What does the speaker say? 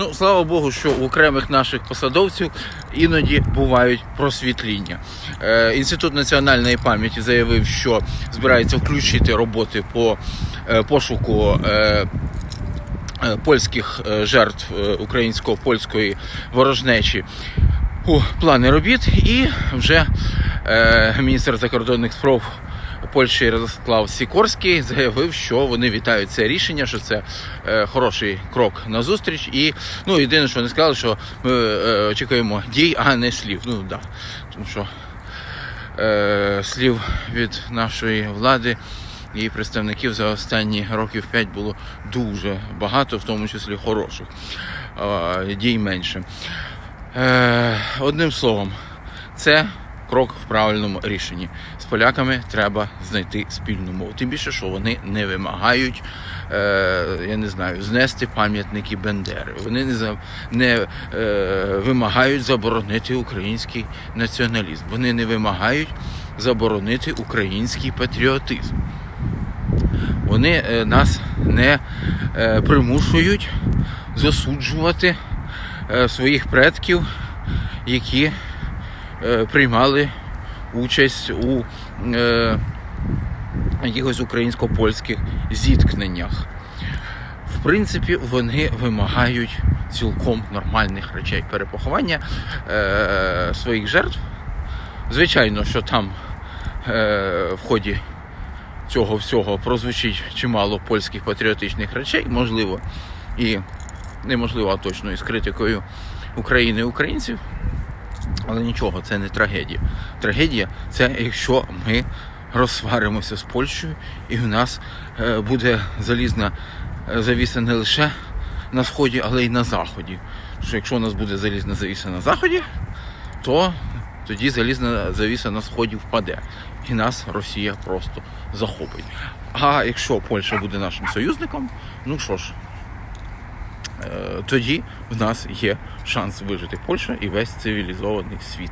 Ну, слава Богу, що у окремих наших посадовців іноді бувають просвітління. Е, Інститут національної пам'яті заявив, що збирається включити роботи по е, пошуку. е, е, Польських е, жертв е, українсько-польської ворожнечі у плани робіт, і вже е, міністр закордонних справ Польщі Ярослав Сікорський заявив, що вони вітають це рішення, що це е, хороший крок на зустріч. І ну єдине, що вони сказали, що ми е, очікуємо дій, а не слів. Ну да, тому що е, слів від нашої влади і представників за останні років 5 було дуже багато, в тому числі хороших. Дій менше. Е, Одним словом, це крок в правильному рішенні. З поляками треба знайти спільну мову. Тим більше, що вони не вимагають, е, я не знаю, знести пам'ятники Бендери. Вони не, не е, вимагають заборонити український націоналізм. Вони не вимагають заборонити український патріотизм. Вони е, нас не е, примушують засуджувати е, своїх предків, які приймали участь у е, якихось українсько-польських зіткненнях. В принципі, вони вимагають цілком нормальних речей перепоховання е, своїх жертв. Звичайно, що там е, в ході цього всього прозвучить чимало польських патріотичних речей, можливо, і неможливо, а точно із критикою України і українців. Але нічого, це не трагедія. Трагедія це якщо ми розсваримося з Польщею, і в нас е, буде залізна е, завіса не лише на сході, але й на заході. Що якщо у нас буде залізна завіса на заході, то тоді залізна завіса на сході впаде, і нас Росія просто захопить. А якщо Польща буде нашим союзником, ну що ж, тоді в нас є шанс вижити Польща і весь цивілізований світ.